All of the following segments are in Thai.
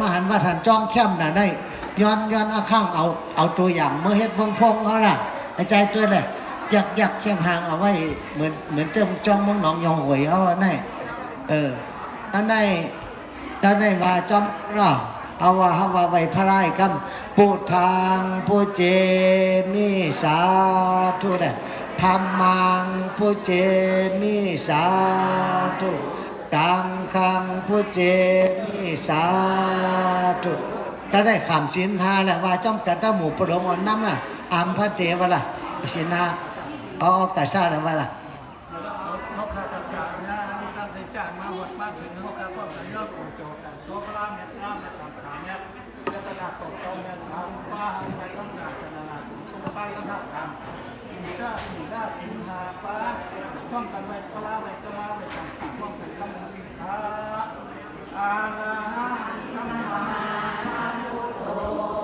มหันว่าท่านจ้องแคมน่ะได้ย้อนย้อนอาข้างเอาเอาตัวอย่างเมื่อเฮ็ดพงพงเขาน่ะไอ้ใจตัวเลยอยากอยากเข้มหางเอาไว้เหมือนเหมือนเจ้าจ้องเมืองหนองยองหวยเอาไว้เออท่านได้ท่านได้ว่าจ้องเนา อาว่าเฮว่าไว้พระไร่กำปูทางผู้เจมิสาธุเดธรรมังผู้เจมิสาธุดังคังผู้เจมิสาธุถ้าได้ขำสินหาแหละว่าจ้องกันถ้าหมู่ประดมอ่อนน้ำน่ะอามพระเทวะล่ะสินหาอาเอกระซ่าแล้วว่าล่ะ องการจะนานาสุขป้าก็ทำทำอินชาอินดาสินหาป้าต้องกันไว้ปลาไว้ก็มาไว้ทำต้องเป็นคำสินค้าอาลาหังสัมมาโต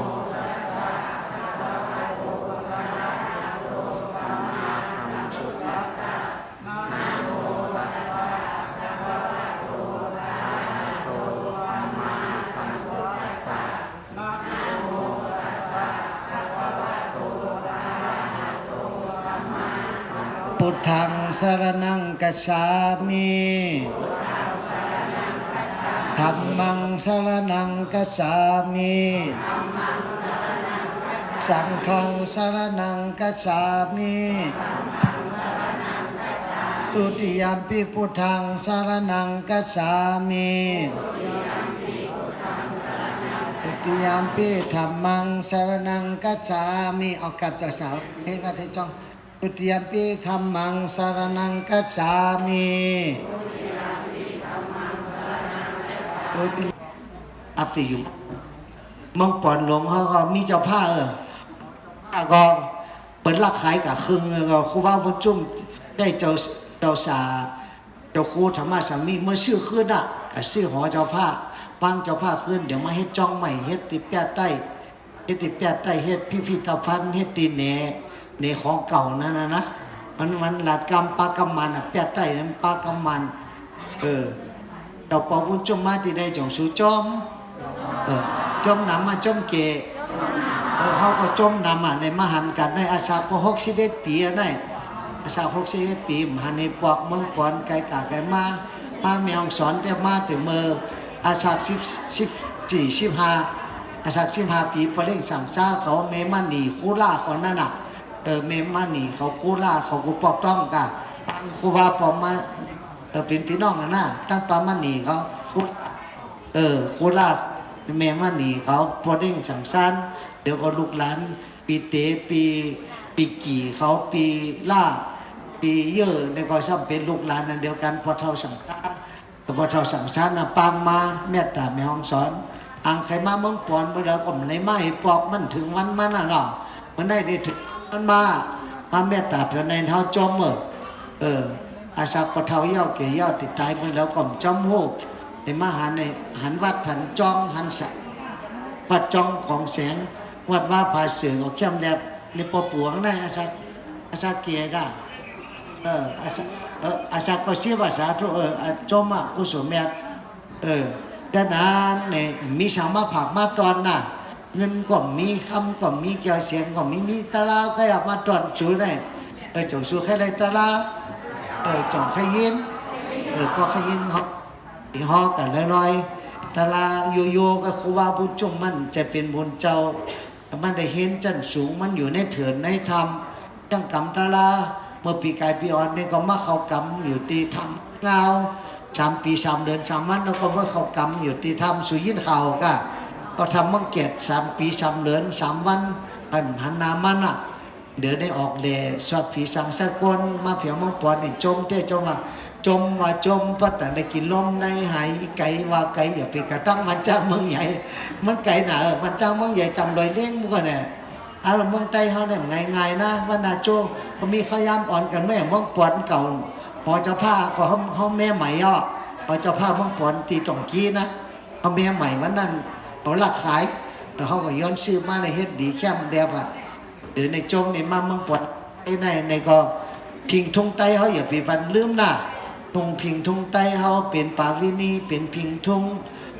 พุทธังสรณังกัจฉามิธรรมังสรณังกัจฉามิสังฆังสรณังกัจฉามิตุติยมปิพุทธังสรณังกัจฉามิตุติยมปิธรรมังสารณังกัจฉามิเอากลับจากสาวเฮ้ยมาเทจ้อง ตุติยมปิธรรมังสารนังกัจฉามิตุติอัปติยุมังปอนหลวงเขาก็มีเจ้าผ้าเออผ้าก็เปิดลักขายกับครึ่งแล้วก็ครูบาพุจุ่มได้เจ้าเจ้าสาเจ้าครูธรรมะสามีเมื่อชื่อขึ้นอะกับชื่อหอเจ้าผ้าปังเจ้าผ้าขึ้นเดี๋ยวมาเฮ็ดจ้องใหม่เฮ็ดติดแปะใต้เฮ็ดติดแปะใต้เฮ็ดพิพิธภัณฑ์เฮ็ดตีนแหน ในของเก่านั่นนะนะมันมันหลัดกรรมปากรรมันอะแปดใต้นั้นปากรรมันเออเราปอบุญจมมาที่ได้จงสูจอมเออจมน้ำมาจมเกเออเขาก็จมน้ำอะในมหันกันในอาสาพหกสิเดปีได้อาสาหกสิเดปีมหันในปอกเมืองก่อนไกลกาไกลมามาเมียงสอนแต่มาถึงเมืออาสาสิบสิบสี่สิบห้าอาสาสิบห้าปีพอเล่งสามซ่าเขาเมมันหนีคูล่าคนนั่นน่ะ เออเมมานี่ เขากู้ล่าเขากูปอกต้องกันตั้งครูบาปอมมาเออเป็นพี่น้องกันนะตั้งปามานี่เขากู้ล่าเออกู้ล่าแม่มันนี่เขาพอเด้งสังสรรค์เดี๋ยวก็ลูกหลานปีเตปีปีกี่เขาปีล่าปีเยอะในก็ซ้ำเป็นลูกหลานนั่นเดียวกันพอเท่าสังสารพอเท่าสังสารนะปางมาเมตตาแม่ห้องสอนอังใครมาเมืองปอนเมื่อเราก็ในไม้ปอกมันถึงวันมันน่ะเนาะมันได้ได้ถึง มันมามาเมตตาเพื่อนในเท้าจอมเออเอออาสาก็เท่าเย้าเกี่ยวเย้าติดตายมื่อเราก็จอมโหในมหาในหันวัดหันจองหันใสวัดจองของแสงวัดว่าผาเสือของเข้มแลบในปอปวงได้อาซาอาซาเกียก็เอออาซาเอออาซาก็เสียภาษาทุเออจอมอะกุศลเมียเออดังนั้นเนี่ยมีสามารถผักมาตอนน่ะ เงินก็มีคำก็มีเกี่ยวเสียงก็มีมีตลาก็อยากมาตอนสูได้เออจงสูให้ไรตลาเออจงขยินเออก็ขยินเขาที่ฮอกันลอยๆตาลาโยโย่ก็ครูบาบุญจงมันจะเป็นบุญเจ้ามันได้เห็นจันสูงมันอยู่ในเถินในธรรมจังกำตาลาเมื่อปีกายปีอ่อนนี่ก็มาเข้ากำอยู่ตีธรรมเงาสามปีสามเดือนสามวันแล้วก็เมื่อเข้ากำอยู่ตีธรรมสุยินเขาก็ ก็ทำมังเกียรติสามปีสามเดือนสามวันไปหันนามันอะเดี๋ยวได้ออกแลสอดผีสังสกลมาเผียวมังปอนนี่จมเต้จมว่าจมว่าจมพัดแต่ได้กินลมในหายไก่ว่าไก่อย่าไปกระตั้งมันจ้างเมืองใหญ่ มันไก่หนาเออมันจ้างเมืองใหญ่จำรอยเลี้ยงมันก็เนี่ยเอาเมืองใต้เขาเนี่ยง่ายๆนะว่านาโจเขามีข้าวยามอ่อนกันแม่เมืองปอนเก่าพอเจ้าผ้าก็เขาเขาแม่ใหม่ย่อพอเจ้าผ้าเมืองปอนตีตรงกี้นะเขาแม่ใหม่มันนั่น เขาลักขายแต่เขาก็ย้อนซื้อมาในเฮ็ดดีแค่มันเดียบอะหรือในจงในมาเมืองปวดไอ้ในในก็พิงทงไตเขาอย่าไปบันลืมหนะทุ่งพิงทงไตเขาเป็นปาวินีเป็นพิงทง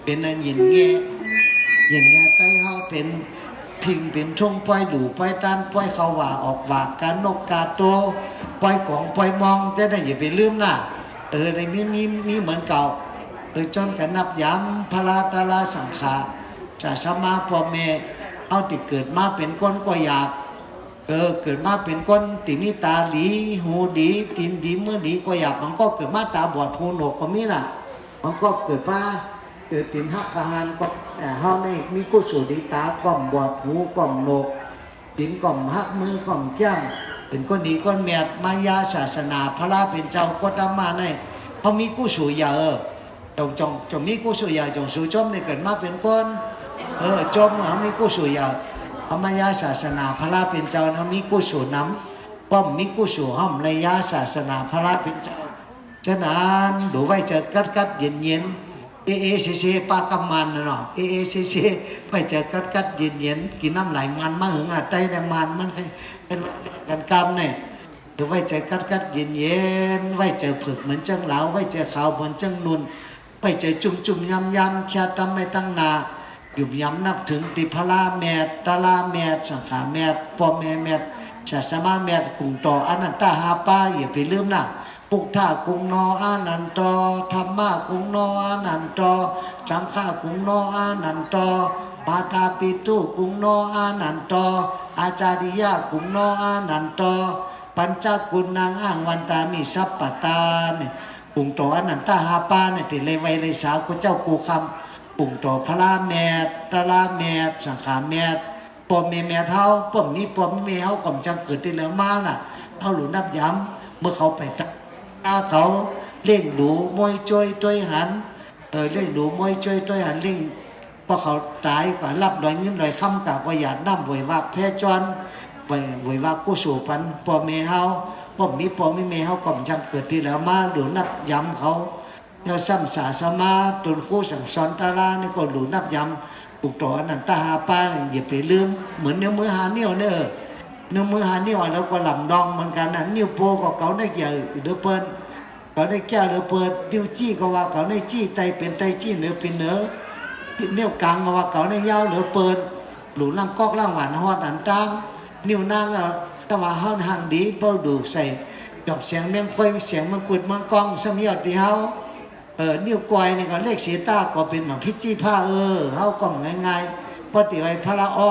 เป็นอันยินแงหยินแงไตเขาเป็นพิงเป็นทงปล่อยดูปล่อยตันปล่อยเขาว่าออกว่าการนกกาโตปล่อยของปล่อยมองจะได้อย่าไปลืมหนะเออในมีมีมีเหมือนเก่าเออจนกันนับย้ำพระราตาลาสังขา จะสมาพ่อแม่เอาติเกิดมาเป็นคนก็อยากเออเกิดมาเป็นคนติมีตาลีหูดีตีนดีมือดีก็อยากมันก็เกิดมาตาบอดหูหนวกก็มีน่ะ มันก็เกิดมาเกิดตินหักขหานก็แต่เฮานี่มีกุศลดีตากล่อมบอดหูกล่อมโหนกตินกล่อมหักมือกล่อมแก้มเป็นคนดีคนแมดมายาศาสนาพระราเป็นเจ้าก็ตามมาในเขามีกุศลอย่าเออจงจงจงมีกุศลอย่าจงสู่จอมในเกิดมาเป็นคน เออจมเขามีกุศลยาพระมยาศาสนาพระราเป็นเจ้านะมีกุศลน้ำป้อมมีกุศลห้อมในยาศาสนาพระราเป็นเจ้าฉะนั้นดูไว้จอกัดกัดเย็นเย็นเอเอซเซปากำมันนะเนาะเอเอซเซไปจอกัดกัดเย็นเย็นกินน้ำไหลมันมาหึงอะใจแต่มันมันเป็นกันกรรมเนี่ยดูไว้เจกัดกัดเย็นเย็นไว้เจอผึกเหมือนเจังเหลาไว้เจอขาวเหมือนจังนุนไว้เจจุ่มจุ่มยำยำแค่ทำไม่ตั้งนา อยู่ย้ำนับถึงติพลาแมตตาลาแมตสังขาแมตปอมแมแมตชาสมาแมตกุงต่ออนันตาหาป้าอย่าไปลืมนะปุกท่ากุงนออานันตอธรรมะกุงนออานันตอสังฆากุงนออานันตอปาตาปิตุกุงนออานันตออาจาริยะกุงนออานันตอปัญจกุณนางอ้างวันตามีสัพปตาเนี่ยกุงต่ออนันตาหาป้าเนี่ยติเลยไวเลยสาวกูเจ้ากูคำ ปุ่งต่อพระลาแมดตะลาแมดสังขาแมดปอมเมแมดเท่าปอมนี้ปอมนี้เฮาก่อมจังเกิดได้แล้วมาน่ะเท่าหลุนับย้ำเมื่อเขาไปตาเขาเล่งดูมวยจอยตัวหันเออเล่งดูมวยจอยตัวหันเล่งพอเขาตายก็รับดอยเงินดอยคำกะก็อยากน้ำไหวว่าแพ้จอนไหวไหวว่ากู้สู่ปันปอมเมเฮาปอมนี้ปอมนี้เมเฮาก่อมจังเกิดที่แล้วมาหลุนับย้ำเขา เราซ้ำสาสมาตุนคู่สังสอนตาลานี่ก็หลูนับยำปุกต่อนันตาหาป้าเนี่ยอย่าไปลืม เหมือนเนื้อมือหาเนี่ยวเนอะเนื้อมือหาเนี่ยวแล้วก็ลำดองเหมือนกันนะนิ้วโป้ก็เขาได้ใหญ่เดือเปิ้นเขาได้แก้วเดือเปิดนิ้วจี้ก็ว่าเขาได้จี้ไตเป็นไตจี้เนื้อเป็นเนื้อนิ้วกลางก็ว่าเขาได้ยาวเดือเปิดหลูล่างกอกล่างหวานฮอดอันตังนิ้วนางอะว่าเฮาห่างดีเป้าดูใส่จบเสียงเมียงค่อยเสียงมังกุดมังกองสมยอดที่เฮา ออนิ้วก้อยนี่ก็เลขเสียตาก็เป็นหมาพิจิผ้าเออเฮาก็ง่ายๆปฏิไว้พระออ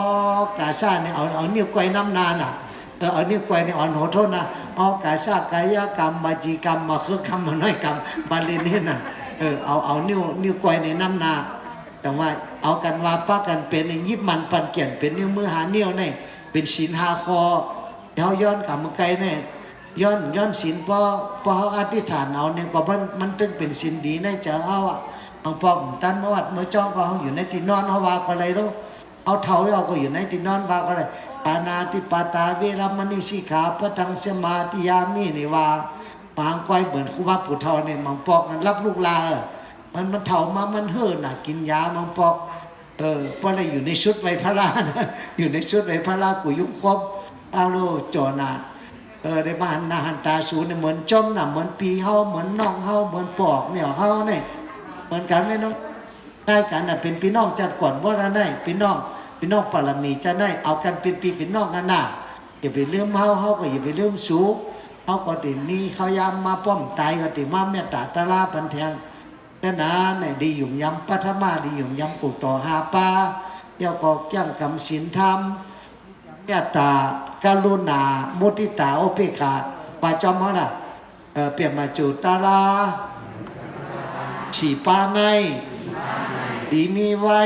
กาซ่าเนี่ยเอาเอานิ้วก้อยน้ำนานอะเออเอานิ้วก้อยเนี่อ่อนโหโทษนะออกาซ่ากายกรรมบาจีกรรมมาคือกรรมมาน้อยกรรมบาลีนี่น่ะเออเอาเอานิ้วนิ้วก้อยในน้ำนาแต่ว่าเอากันว่าป้ากันเป็นยิบมันปันเกี่ยนเป็นนิ้วมือหาเนี่ยวในเป็นศีลหาคอเขาย้อนกลับมาไกลเนี่ย ย้อนย้อนศีลพอพอเขาอธิษฐานเอาเนี่ยก็มันมันตึงเป็นศีลดีในใจเขาอะบางพอมตันอดเมื่อจ้องก็เขาอยู่ในที่นอนเขาว่าก็อะไรรู้เอาเท้าเอาก็อยู่ในที่นอนว่าก็อะไรปานาติปาตาเวรมณีสิขาพระทังเสมาธิยามีนี่ว่าปางก้อยเหมือนครูบาปู่เทาเนี่ยมังปอกนั้นรับลูกลาเออมันมันเถามามันเฮิรน่ะ กินยามังปอกเออเพราะอะไรอยู่ในชุดไวพระรานะอยู่ในชุดไวพระรากุยุครบอาโลจอนา เออในบ้านนาหันตาสูเนี่ยเหมือนจมน่ะเหมือนปีเฮาเหมือนน้องเฮาเหมือนปอกเหนี่ยวเฮาเนี่ยเหมือนกันไหมน้องใกล้กันน่ะเป็นพี่น้องจัดก่อนว่าได้พี่น้องพี่น้องปรมีจะได้เอากันเป็นปีเป็นน้องกันหน่ะอย่าไปเลื่อมเฮาเฮาก็อย่าไปเลื่อมสูงเฮาก็ติมีเขายามมาป้อมตายก็ติมาเมตตาตะลาปันแทงแต่นาในดีหยุ่มยำปัทมาดีหยุ่มยำกุกต่อหาปลาเจ้าก็ย่างกำศีลธรรม เมตตาการุณามุติตาโอเปกขาปาจอมเขาน่ะเปลี่ยนมาจูตาลาฉีปาในดีมีไว้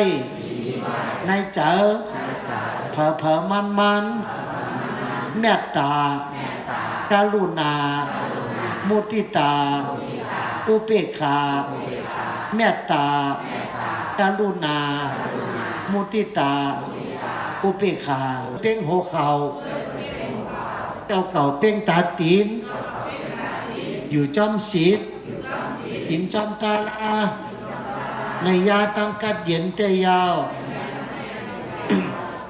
ในเจอเผอเผอมันมันเมตตาการุณา มุติตาอุเปกขาเมตตาการุณา มุติตา อุเปขาเป้งหัวเขาเจ้าเก่าเป้งตาตีน อยู่จอมศีลหินจอมตาลาในยาตังกัดเย็นเตยาว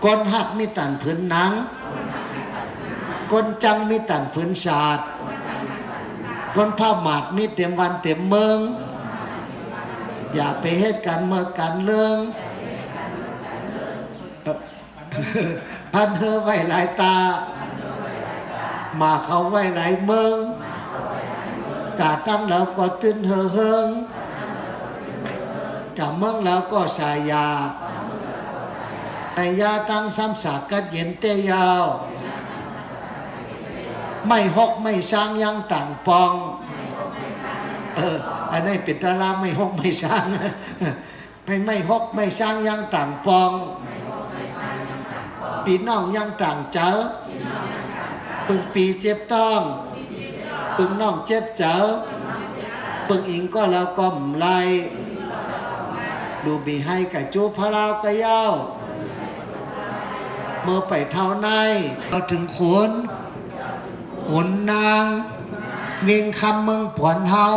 ก้นหักมีตันผืนหนังก้นจังมีตันผืนศาสตร์ก้นผ้าหมาดมีเต็มวันเต็มเมือง อย่าไปเฮ็ดกันเมื่อกันเรื่อง พันเธอไว้หลายตา มาเขาไว้หลายเมืองกาตั้งแล้วก็ตื้นเฮอเฮิงกับเมืองแล้วก็สายยาในยาตั้งซ้ำสากกัดเย็นเตยาว ไม่หกไม่สร้างยังต่างปองเอออันนี้เป็นตาราไม่หกไม่สร้าง ไม่ไม่หกไม่สร้างยังต่างปอง ปีน้องยังต่างเจอปึงปีเจ็บต้องปึงน้องเจ็บเจอปึงอิงก็แล้วก้มไหลดูบีให้กับจูพระราวกะเย้าเมื่อไปเท่าในเราถึงขนขนนางเวียงคำเมืองปวนเฮา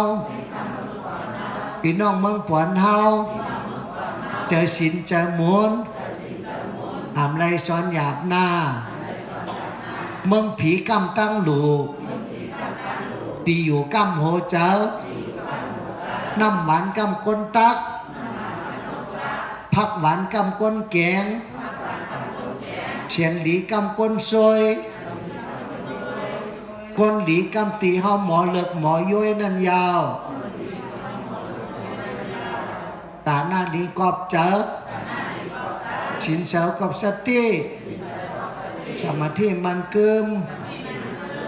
พี่น้องเมืองปวนเฮาเจอสินเจอหมุน ทำไรซ้อนหยาบหน้า เมืองผีกำตั้งหลูตีอยู่กำโหเจอน้ำหวานกำก้นตัก ผักหวานกำก้นแกงเฉียนหลีกำก้นซอยคนหลีกำตีเฮาหมอเลิกหมอย้อยนันยาว ตาหน้าดีกอบเจอ ชินเสากับสติสมาธิมันเกึม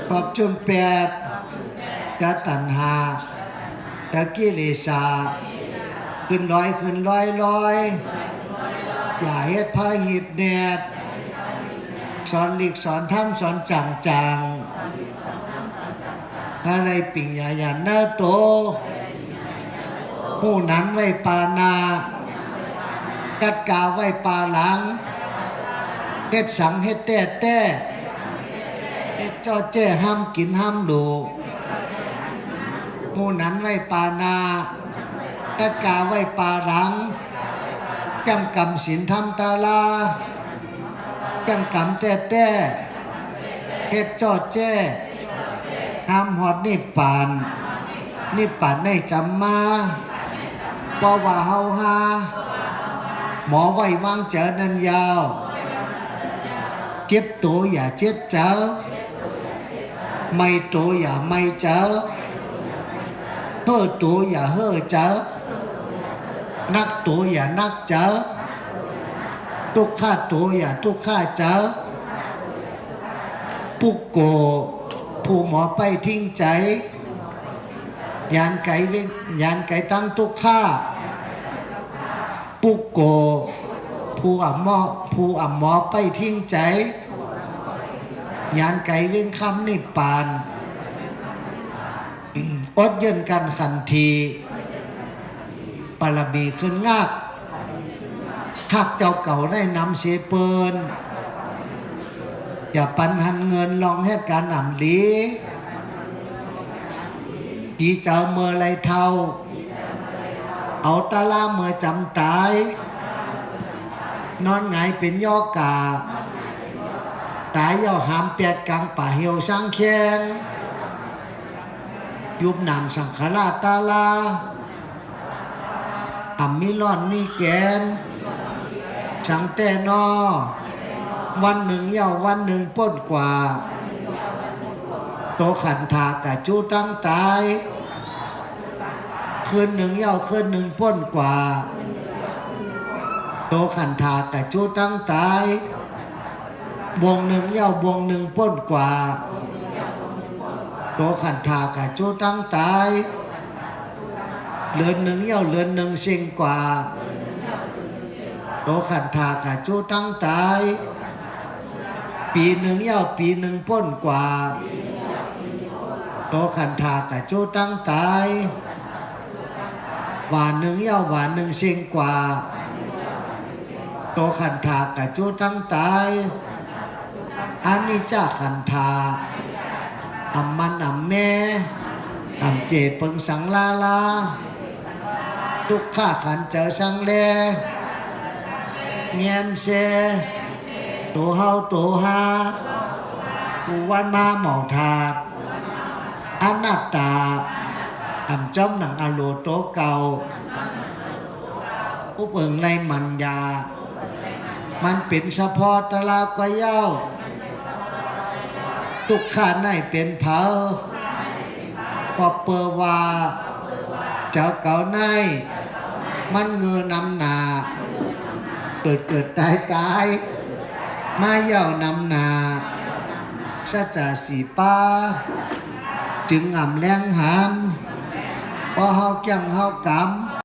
กอบจุนแปดกะตันหาตะกิเลสาขึ้นลอยขึ้นลอยลอยอย่าเฮ็ดพาหิดแนดสอนหลีกสอนทำสอนจังจังอะไรปิ่งยาหยันหน้าโตผู้นั้นไว้ปานา กัดกาไว้ปาหลังเฮ็ดสังเฮ็ดแต่แต่เฮ็ดจอแจ้ห้ามกินห้ามดูผู้นั้นไว้ปานากัดกาไว้ปาหลังจังกำศีลทำตาลาจังกำแต่แต่เฮ็ดจอแจ้ห้ามหอดนิพพานนิพพานในจำมาเพราะว่าเฮาหาา หมอวัยวังเจอนันยาวเจ็บตัวอย่าเจ็บเจอไม่ตัวอย่าไม่เจอเฮ่อตัวอย่าเฮ่อเจอนักตัวอย่านักเจอทุกข้าตัวอย่าทุกข้าเจอปุกโกผู้หมอไปทิ้งใจ ยานไก่เวงยานไก่ตั้งทุกข้า โก ผู้อ่ำมอผู้อ่ำมอไปทิ้งใจ ยานไก่เวียงคำนิปาน อดเยินกันขันทีปารมีขึ้นงากหักเจ้าเก่าได้นำเสเปินอย่าปันหันเงินลองเหตุการณ์อ่ำลีทีเจ้าเมื่อไรเท่า เอาตาลาเมื่อจำตาย นอนหงายเป็นย่อกา ตายเย่าหามเปียดกลางป่าเหี่ยวสร้างเคียงยุบนามสังขราตาลาอ่ำมีร่อนมีแกน สังแต่นอ วันหนึ่งเยาวันหนึ่งป้นกว่า โตขันธากะจูตั้งตาย คืนหนึ่งเย่าคืนหนึ่งป้นกว่า โตขันธากะจูตั้งตายวงหนึ่งเย่าวงหนึ่งป้นกว่า โตขันธากะจูตั้งตายเลือนหนึ่งเย่าเลือนหนึ่งเสียงกว่า โตขันธากะจูตั้งตายปีหนึ่งเย่าปีหนึ่งป้นกว่า โตขันธากะจูตั้งตายหวานหนึ่งเย่าวหวานหนึ่งเสียงกว่า ตขันธากะจูตั้งตายอันนี้จ้าขันธาอัมมันอัมแม่อัมเจเปิงสังลาลาทุกข้าขันเจอสังเลเงียนเซโตเฮาโตฮาปูวันมาหมอถาดอนัตตาอัมจอมหนังอโลโตเก่าผู้เปิงในมันยา มันเป็นเฉพาะตะลาวกว่เย้าทุกข้าในเป็นเผาปอเปอร์วา เจ้าเก่าใน มันเงือนำนา เกิดเกิดตายตาย มาเย่านำนาชาจาสีป้า จึงอ่ำแรงหันพอเฮาเกี่ยงเฮากำ